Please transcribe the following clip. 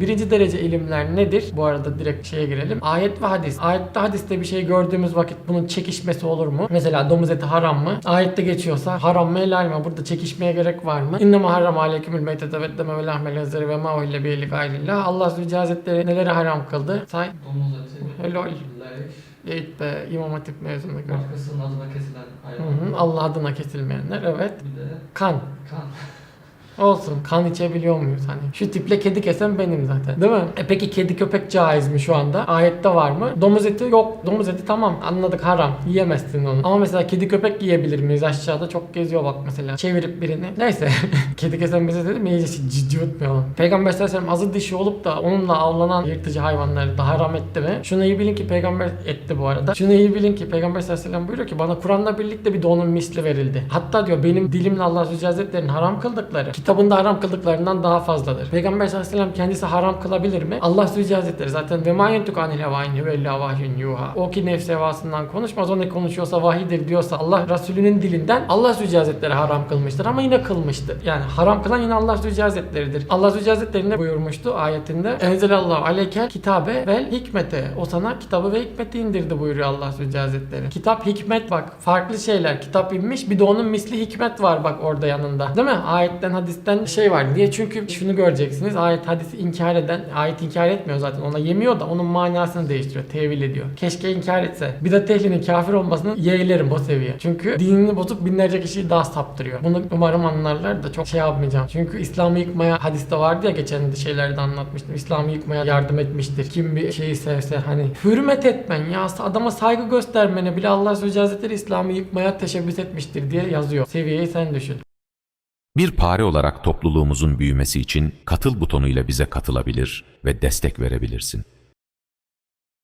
Birinci derece ilimler nedir? Bu arada direkt şeye girelim. Ayet ve hadis. Ayette hadiste bir şey gördüğümüz vakit bunun çekişmesi olur mu? Mesela domuz eti haram mı? Ayette geçiyorsa haram mı helal mi? Burada çekişmeye gerek var mı? İnneme haram aleykümül meytete ve deme ve lahmel hezeri ve ma uhille bihi li gayrillah. Allah ve Hazretleri neleri haram kıldı? Say. Domuz eti, Helal. leş, Eğit be İmam Hatip mezunu gör. başkasının adına kesilen hayvan. Allah adına kesilmeyenler evet. Bir de Kan. kan. Olsun kan içebiliyor muyuz hani? Şu tiple kedi kesen benim zaten. Değil mi? E peki kedi köpek caiz mi şu anda? Ayette var mı? Domuz eti yok. Domuz eti tamam anladık haram. Yiyemezsin onu. Ama mesela kedi köpek yiyebilir miyiz? Aşağıda çok geziyor bak mesela. Çevirip birini. Neyse. kedi kesen bize dedim iyice cıvıtmayalım. Peygamber sallallahu aleyhi ve azı dişi olup da onunla avlanan yırtıcı hayvanları da haram etti mi? Şunu iyi bilin ki peygamber etti bu arada. Şunu iyi bilin ki peygamber sallallahu aleyhi ve buyuruyor ki bana Kur'an'la birlikte bir de onun misli verildi. Hatta diyor benim dilimle Allah Celle Hazretleri'nin haram kıldıkları kitabında haram kıldıklarından daha fazladır. Peygamber sallallahu aleyhi ve sellem kendisi haram kılabilir mi? Allah Celle Hazretleri zaten ve ma yentuk anil hevâin ve illa yuha. O ki nefs hevasından konuşmaz. O ne konuşuyorsa vahidir diyorsa Allah Resulünün dilinden Allah Celle Hazretleri haram kılmıştır ama yine kılmıştır. Yani haram kılan yine Allah Celle Hazretleri'dir. Allah Celle Hazretleri buyurmuştu ayetinde? Enzelallahu aleykel kitabe vel hikmete. O sana kitabı ve hikmeti indirdi buyuruyor Allah Celle Hazretleri. Kitap hikmet bak farklı şeyler. Kitap inmiş bir de onun misli hikmet var bak orada yanında. Değil mi? Ayetten hadisten şey var. Niye? Çünkü şunu göreceksiniz. Ayet hadisi inkar eden, ayet inkar etmiyor zaten. Ona yemiyor da onun manasını değiştiriyor. Tevil ediyor. Keşke inkar etse. Bidat ehlinin kafir olmasını yeğlerim o seviye. Çünkü dinini bozup binlerce kişiyi daha saptırıyor. Bunu umarım anlarlar da çok şey yapmayacağım. Çünkü İslam'ı yıkmaya hadiste vardı ya geçen de şeylerde anlatmıştım. İslam'ı yıkmaya yardım etmiştir. Kim bir şeyi sevse hani hürmet etmen ya adama saygı göstermene bile Allah Azze Hazretleri İslam'ı yıkmaya teşebbüs etmiştir diye yazıyor. Seviyeyi sen düşün. Bir pare olarak topluluğumuzun büyümesi için katıl butonuyla bize katılabilir ve destek verebilirsin.